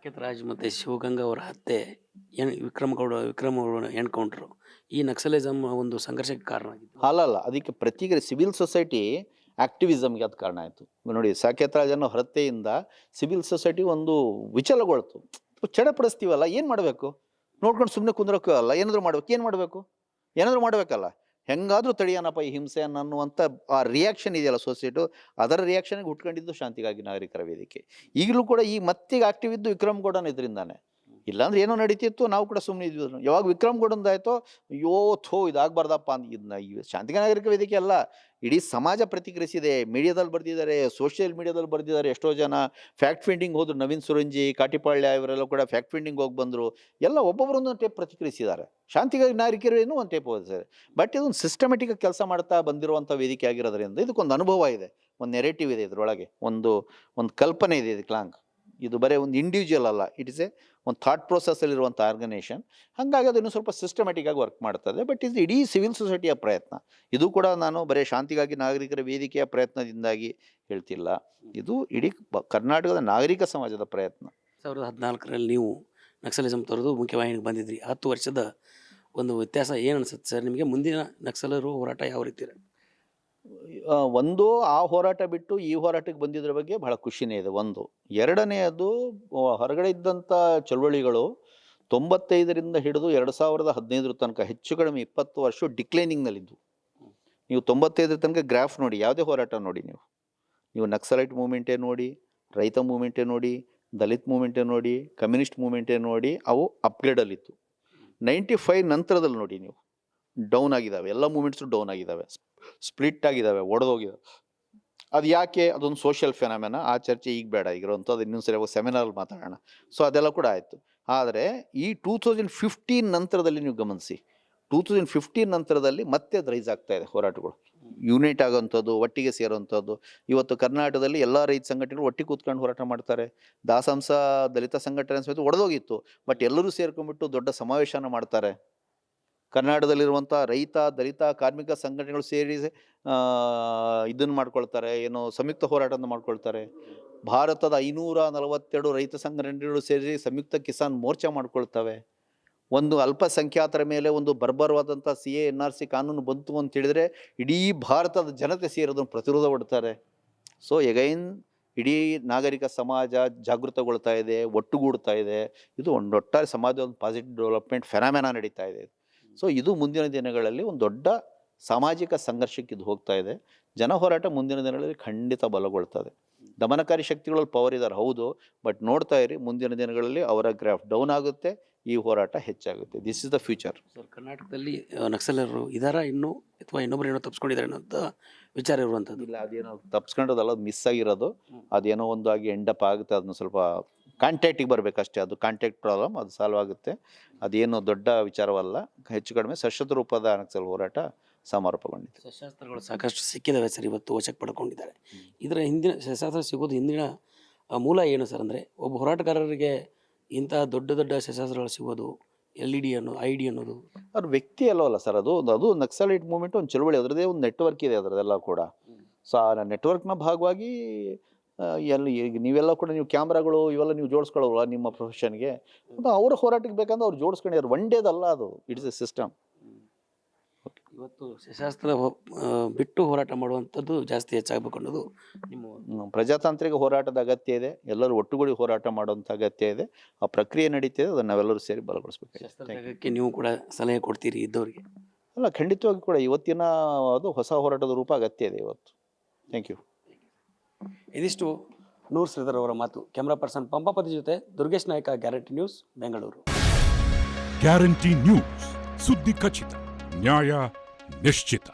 ಸಾಕೇತ್ ರಾಜ್ ಮತ್ತು ಶಿವಗಂಗಾ ಅವರ ಹತ್ಯೆ ಎನ್ ವಿಕ್ರಮಗೌಡ ವಿಕ್ರಮಗೌಡ ಎನ್ಕೌಂಟ್ರು. ಈ ನಕ್ಸಲಿಸಮ್ ಒಂದು ಸಂಘರ್ಷಕ್ಕೆ ಕಾರಣ ಆಗಿತ್ತು. ಅಲ್ಲಲ್ಲ, ಅದಕ್ಕೆ ಪ್ರತಿಕ್ರಿಯೆ ಸಿವಿಲ್ ಸೊಸೈಟಿ ಆ್ಯಕ್ಟಿವಿಸಮ್ಗೆ ಅದು ಕಾರಣ ಆಯಿತು. ನೋಡಿ ಸಾಕೇತ್ ರಾಜನ ಹತ್ಯೆಯಿಂದ ಸಿವಿಲ್ ಸೊಸೈಟಿ ಒಂದು ವಿಚಲಗೊಳ್ತು. ಚಡಪಡಿಸ್ತೀವಲ್ಲ ಏನು ಮಾಡಬೇಕು? ನೋಡ್ಕೊಂಡು ಸುಮ್ಮನೆ ಕುಂದ್ರಕ್ಕೂ ಅಲ್ಲ, ಏನಾದರೂ ಮಾಡ್ಬೇಕು, ಏನು ಮಾಡಬೇಕು? ಏನಾದರೂ ಮಾಡಬೇಕಲ್ಲ? ಹೆಂಗಾದ್ರೂ ತಡೆಯೋಣಪ್ಪ ಈ ಹಿಂಸೆಯನ್ನು ಅನ್ನುವಂಥ ಆ ರಿಯಾಕ್ಷನ್ ಇದೆಯಲ್ಲ ಸೊಸೈಟು ಅದರ ರಿಯಾಕ್ಷನ್ಗೆ ಹುಟ್ಕೊಂಡಿದ್ದು ಶಾಂತಿಗಾಗಿ ನಾಗರಿಕರ ವೇದಿಕೆ. ಈಗಲೂ ಕೂಡ ಈ ಮತ್ತೀಗ ಆಕ್ಟಿವ್ ಇದ್ದು ವಿಕ್ರಮ್ ಗೌಡನ ಇದರಿಂದಾನೆ. ಇಲ್ಲಾಂದ್ರೆ ಏನೋ ನಡೀತಿತ್ತು, ನಾವು ಕೂಡ ಸುಮ್ಮನೆ ಇದ್ವಿ ಯಾವಾಗ ವಿಕ್ರಮ್ ಗೌಡಂದಾಯ್ತೋ ಅಯ್ಯೋ ಥೋ ಇದಾಗಬಾರ್ದಪ್ಪ ಅಂತ ಇದನ್ನ ಈ ಶಾಂತಿಕ ನಾಗರಿಕ ವೇದಿಕೆ ಅಲ್ಲ, ಇಡೀ ಸಮಾಜ ಪ್ರತಿಕ್ರಿಯಿಸಿದೆ. ಮೀಡಿಯಾದಲ್ಲಿ ಬರ್ದಿದ್ದಾರೆ, ಸೋಷಿಯಲ್ ಮೀಡಿಯಾದಲ್ಲಿ ಬರ್ದಿದ್ದಾರೆ ಎಷ್ಟೋ ಜನ. ಫ್ಯಾಕ್ಟ್ ಫೈಂಡಿಂಗ್ ಹೋದ್ರು ನವೀನ್ ಸುರಂಜಿ, ಕಾಟಿಪಾಳ್ಯ, ಇವರೆಲ್ಲ ಕೂಡ ಫ್ಯಾಕ್ಟ್ ಫೈಂಡಿಂಗ್ ಹೋಗಿ ಬಂದರು. ಎಲ್ಲ ಒಬ್ಬೊಬ್ಬರೊಂದು ಟೇಪ್ ಪ್ರತಿಕ್ರಿಯಿಸಿದ್ದಾರೆ. ಶಾಂತಿಗಾಗಿ ನಾಗರಿಕರು ಏನು ಒಂದು ಟೇಪ್ ಓದಿದ್ದಾರೆ ಬಟ್ ಇದೊಂದು ಸಿಸ್ಟಮೆಟಿಕ್ ಕೆಲಸ ಮಾಡ್ತಾ ಬಂದಿರುವಂಥ ವೇದಿಕೆ ಆಗಿರೋದ್ರಿಂದ ಇದಕ್ಕೊಂದು ಅನುಭವ ಇದೆ. ಒಂದು ನೆರೇಟಿವ್ ಇದೆ ಇದರೊಳಗೆ. ಒಂದು ಒಂದು ಕಲ್ಪನೆ ಇದೆ ಇದಕ್ಕೆ ಲಾಂಗ್. ಇದು ಬರೀ ಒಂದು ಇಂಡಿವಿಜುವಲ್ ಅಲ್ಲ. ಇಟ್ ಇಸ್ ಎ ಒಂದು ಥಾಟ್ ಪ್ರೊಸೆಸ್ಸಲ್ಲಿರುವಂಥ ಆರ್ಗನೈಸೇಷನ್ ಹಾಗಾಗಿ ಅದು ಇನ್ನೂ ಸ್ವಲ್ಪ ಸಿಸ್ಟಮೆಟಿಕ್ಕಾಗಿ ವರ್ಕ್ ಮಾಡ್ತದೆ. ಬಟ್ ಇದು ಇಡೀ ಸಿವಿಲ್ ಸೊಸೈಟಿಯ ಪ್ರಯತ್ನ. ಇದು ಕೂಡ ನಾನು ಬರೀ ಶಾಂತಿಗಾಗಿ ನಾಗರಿಕರ ವೇದಿಕೆಯ ಪ್ರಯತ್ನದಿಂದಾಗಿ ಹೇಳ್ತಿಲ್ಲ. ಇದು ಇಡೀ ಕರ್ನಾಟಕದ ನಾಗರಿಕ ಸಮಾಜದ ಪ್ರಯತ್ನ. ಸಾವಿರದ ಹದಿನಾಲ್ಕರಲ್ಲಿ ನೀವು ನಕ್ಸಲಿಸಮ್ ತೊರೆದು ಮುಖ್ಯವಾಹಿನಿಗೆ ಬಂದಿದ್ರಿ. ಹತ್ತು ವರ್ಷದ ಒಂದು ವ್ಯತ್ಯಾಸ ಏನು ಅನ್ಸುತ್ತೆ ಸರ್? ನಿಮಗೆ ಮುಂದಿನ ನಕ್ಸಲರು ಹೋರಾಟ ಯಾವ ರೀತಿ ಇರುತ್ತೆ? ಒಂದು ಆ ಹೋರಾಟ ಬಿಟ್ಟು ಈ ಹೋರಾಟಕ್ಕೆ ಬಂದಿದ್ರ ಬಗ್ಗೆ ಬಹಳ ಖುಷಿನೇ ಇದೆ, ಒಂದು. ಎರಡನೆಯದು ಹೊರಗಡೆ ಇದ್ದಂಥ ಚಳುವಳಿಗಳು ತೊಂಬತ್ತೈದರಿಂದ ಹಿಡಿದು ಎರಡು ಸಾವಿರದ ಹದಿನೈದರ ತನಕ, ಹೆಚ್ಚು ಕಡಿಮೆ ಇಪ್ಪತ್ತು ವರ್ಷ ಡಿಕ್ಲೈನಿಂಗ್ನಲ್ಲಿದ್ದವು ನೀವು ತೊಂಬತ್ತೈದರ ತನಕ ಗ್ರಾಫ್ ನೋಡಿ, ಯಾವುದೇ ಹೋರಾಟ ನೋಡಿ ನೀವು. ನೀವು ನಕ್ಸಲೈಟ್ ಮೂಮೆಂಟೇ ನೋಡಿ, ರೈತ ಮೂಮೆಂಟೇ ನೋಡಿ, ದಲಿತ್ ಮೂಮೆಂಟೇ ನೋಡಿ, ಕಮ್ಯುನಿಸ್ಟ್ ಮೂಮೆಂಟೇ ನೋಡಿ, ಅವು ಅಪ್ಗ್ರೇಡಲ್ಲಿತ್ತು. ನೈಂಟಿ ಫೈವ್ ನಂತರದಲ್ಲಿ ನೋಡಿ ನೀವು. ಡೌನ್ ಆಗಿದ್ದಾವೆ ಎಲ್ಲ ಮೂಮೆಂಟ್ಸು ಡೌನ್ ಆಗಿದ್ದಾವೆ ಸ್ಪ್ಲಿಟ್ ಆಗಿದ್ದಾವೆ ಒಡೆದೋಗಿದ್ದಾವೆ ಅದು ಯಾಕೆ? ಅದೊಂದು ಸೋಷಿಯಲ್ ಫೆನಾಮೆನ. ಆ ಚರ್ಚೆ ಈಗ ಬೇಡ. ಈಗಿರೋಂಥದ್ದು ಇನ್ನೊಂದು ಸರಿ ಸೆಮಿನಾರಲ್ಲಿ ಮಾತಾಡೋಣ. ಸೊ ಅದೆಲ್ಲ ಕೂಡ ಆಯಿತು. ಆದರೆ ಈ ಟೂ ತೌಸಂಡ್ ಫಿಫ್ಟೀನ್ ನಂತರದಲ್ಲಿ ನೀವು ಗಮನಿಸಿ. ಟೂ ತೌಸಂಡ್ ಫಿಫ್ಟೀನ್ ನಂತರದಲ್ಲಿ ಮತ್ತೆ ಅದು ರೈಸ್ ಆಗ್ತಾ ಇದೆ ಹೋರಾಟಗಳು. ಯೂನಿಟ್ ಆಗೋಂಥದ್ದು ಒಟ್ಟಿಗೆ ಸೇರೋವಂಥದ್ದು. ಇವತ್ತು ಕರ್ನಾಟಕದಲ್ಲಿ ಎಲ್ಲ ರೈತ ಸಂಘಟನೆಗಳು ಒಟ್ಟಿಗೆ ಕೂತ್ಕೊಂಡು ಹೋರಾಟ ಮಾಡ್ತಾರೆ. ದಾಸಂಸ ದಲಿತ ಸಂಘಟನೆ ಸಮೇತ ಒಡೆದೋಗಿತ್ತು. ಬಟ್ ಎಲ್ಲರೂ ಸೇರ್ಕೊಂಡ್ಬಿಟ್ಟು ದೊಡ್ಡ ಸಮಾವೇಶನ ಮಾಡ್ತಾರೆ. ಕರ್ನಾಟಕದಲ್ಲಿರುವಂಥ ರೈತ, ದಲಿತ, ಕಾರ್ಮಿಕ ಸಂಘಟನೆಗಳು ಸೇರಿ ಇದನ್ನು ಮಾಡ್ಕೊಳ್ತಾರೆ, ಏನು ಸಂಯುಕ್ತ ಹೋರಾಟವನ್ನು ಮಾಡ್ಕೊಳ್ತಾರೆ. ಭಾರತದ ಐನೂರ ನಲವತ್ತೆರಡು ರೈತ ಸಂಘಟನೆಗಳು ಸೇರಿ ಸಂಯುಕ್ತ ಕಿಸಾನ್ ಮೋರ್ಚಾ ಮಾಡ್ಕೊಳ್ತವೆ. ಒಂದು ಅಲ್ಪಸಂಖ್ಯಾತರ ಮೇಲೆ ಒಂದು ಬರ್ಬರವಾದಂಥ C A, N R C ಕಾನೂನು ಬಂತು ಅಂತ ಹೇಳಿದರೆ ಇಡೀ ಭಾರತದ ಜನತೆ ಸೇರೋದನ್ನು ಪ್ರತಿರೋಧ ಪಡ್ತಾರೆ. ಸೊ ಎಗೈನ್ ಇಡೀ ನಾಗರಿಕ ಸಮಾಜ ಜಾಗೃತಗೊಳ್ತಾ ಇದೆ, ಒಟ್ಟುಗೂಡ್ತಾ ಇದೆ. ಇದು ಒಂದು ಒಟ್ಟಾರೆ ಸಮಾಜದ ಒಂದು ಪಾಸಿಟಿವ್ ಡೆವಲಪ್ಮೆಂಟ್ ಫೆನಾಮೆನಾ ನಡೀತಾ ಇದೆ. ಸೊ ಇದು ಮುಂದಿನ ದಿನಗಳಲ್ಲಿ ಒಂದು ದೊಡ್ಡ ಸಾಮಾಜಿಕ ಸಂಘರ್ಷಕ್ಕೆ ಇದು ಹೋಗ್ತಾ ಇದೆ. ಜನ ಹೋರಾಟ ಮುಂದಿನ ದಿನಗಳಲ್ಲಿ ಖಂಡಿತ ಬಲಗೊಳ್ತದೆ. ದಮನಕಾರಿ ಶಕ್ತಿಗಳಲ್ಲಿ ಪವರ್ ಇದ್ದಾರೆ ಹೌದು. ಬಟ್ ನೋಡ್ತಾ ಇರಿ ಮುಂದಿನ ದಿನಗಳಲ್ಲಿ ಅವರ ಗ್ರಾಫ್ ಡೌನ್ ಆಗುತ್ತೆ ಈ ಹೋರಾಟ ಹೆಚ್ಚಾಗುತ್ತೆ. This is the future sir ಕರ್ನಾಟಕದಲ್ಲಿ ನಕ್ಸಲರು ಇದಾರ ಇನ್ನು ಅಥವಾ ಇನ್ನೊಬ್ರು ಏನೋ ತಪ್ಪಿಸ್ಕೊಂಡಿದ್ದಾರೆ ಅನ್ನೋಂಥ ವಿಚಾರ ಇರುವಂಥದ್ದು ಇಲ್ಲ ಅದೇನೋ ತಪ್ಸ್ಕೊಂಡದಲ್ಲ ಅದು ಮಿಸ್ ಆಗಿರೋದು. ಅದೇನೋ ಒಂದು ಆಗಿ ಎಂಡಪ್ ಆಗುತ್ತೆ ಅದನ್ನ ಸ್ವಲ್ಪ ಕಾಂಟ್ಯಾಕ್ಟಿಗೆ ಬರಬೇಕಷ್ಟೇ ಅದು ಕಾಂಟ್ಯಾಕ್ಟ್ ಪ್ರಾಬ್ಲಮ್ ಅದು ಸಾಲ್ವ್ ಆಗುತ್ತೆ. ಅದೇನು ದೊಡ್ಡ ವಿಚಾರವಲ್ಲ ಹೆಚ್ಚು ಕಡಿಮೆ ಸಶಸ್ತ್ರ ರೂಪದ ನಕ್ಸಲ್ ಹೋರಾಟ ಸಮಾರೋಪಗೊಂಡಿದೆ ಸಶಸ್ತ್ರಗಳು ಸಾಕಷ್ಟು ಸಿಕ್ಕಿದವೆ ಸರ್ ಇವತ್ತು ವಶಕ್ಕೆ ಪಡ್ಕೊಂಡಿದ್ದಾರೆ. ಇದರ ಹಿಂದಿನ ಸಶಸ್ತ್ರ ಸಿಗೋದು ಹಿಂದಿನ ಮೂಲ ಏನು ಸರ್ ಅಂದರೆ ಒಬ್ಬ ಹೋರಾಟಗಾರರಿಗೆ ಇಂಥ ದೊಡ್ಡ ದೊಡ್ಡ ಸಶಸ್ತ್ರಗಳು ಸಿಗೋದು ಎಲ್ ಇ ಡಿ ಅನ್ನೋ ಐ ಡಿ ಅನ್ನೋದು. ಅವ್ರ ವ್ಯಕ್ತಿ ಅಲ್ಲವಲ್ಲ ಸರ್ ಅದು ಅದು ನಕ್ಸಲೈಟ್ ಮೂವ್ಮೆಂಟ್ ಒಂದು ಚಳುವಳಿ ಅದರದೇ ಒಂದು ನೆಟ್ವರ್ಕ್ ಇದೆ ಅದರದೆಲ್ಲ ಕೂಡ. ಸೊ ಆ ನೆಟ್ವರ್ಕ್ನ ಭಾಗವಾಗಿ ಎಲ್ಲಿ ಈಗ ನೀವೆಲ್ಲ ಕೂಡ ನೀವು ಕ್ಯಾಮ್ರಾಗಳು ಇವೆಲ್ಲ ನೀವು ಜೋಡಿಸ್ಕೊಳ್ಳೋಲ್ಲ ನಿಮ್ಮ ಪ್ರೊಫೆಷನ್ಗೆ ಅವ್ರ ಹೋರಾಟಕ್ಕೆ ಬೇಕಂದ್ರೆ ಅವ್ರು ಜೋಡಿಸ್ಕೊಂಡಿದ್ದಾರೆ. ಒನ್ ಡೇದಲ್ಲ ಅದು. ಇಟ್ಸ್ ಎ ಸಿಸ್ಟಮ್ ಇವತ್ತು ಶಸ್ತ್ರಾಸ್ತ್ರ ಬಿಟ್ಟು ಹೋರಾಟ ಮಾಡುವಂಥದ್ದು ಜಾಸ್ತಿ ಹೆಚ್ಚಾಗಬೇಕು ಅನ್ನೋದು ನಿಮ್ಮ ಪ್ರಜಾತಾಂತ್ರಿಕ ಹೋರಾಟದ ಅಗತ್ಯ ಇದೆ. ಎಲ್ಲರೂ ಒಟ್ಟುಗೂಡಿ ಹೋರಾಟ ಮಾಡುವಂಥ ಅಗತ್ಯ ಇದೆ. ಆ ಪ್ರಕ್ರಿಯೆ ನಡೀತಿದೆ. ಅದನ್ನು ನಾವೆಲ್ಲರೂ ಸೇರಿ ಬಲಗೊಳಿಸ್ಬೇಕು ನೀವು ಕೂಡ ಸಲಹೆ ಕೊಡ್ತೀರಿ ಇದ್ದವರಿಗೆ? ಅಲ್ಲ ಖಂಡಿತವಾಗಿ ಕೂಡ ಇವತ್ತಿನ ಅದು ಹೊಸ ಹೋರಾಟದ ರೂಪ ಅಗತ್ಯ ಇದೆ ಇವತ್ತು. ಥ್ಯಾಂಕ್ ಯು ಇದಿಷ್ಟು ನೂರ್ ಶ್ರೀಧರ್ ಅವರ ಮಾತು. ಕ್ಯಾಮ್ರಾ ಪರ್ಸನ್ ಪಂಪಾಪತಿ ಜೊತೆ Durgesh Nayak guarantee news Bengaluru guarantee news ಸುದ್ದಿ ಖಚಿತ, ನ್ಯಾಯ ನಿಶ್ಚಿತ.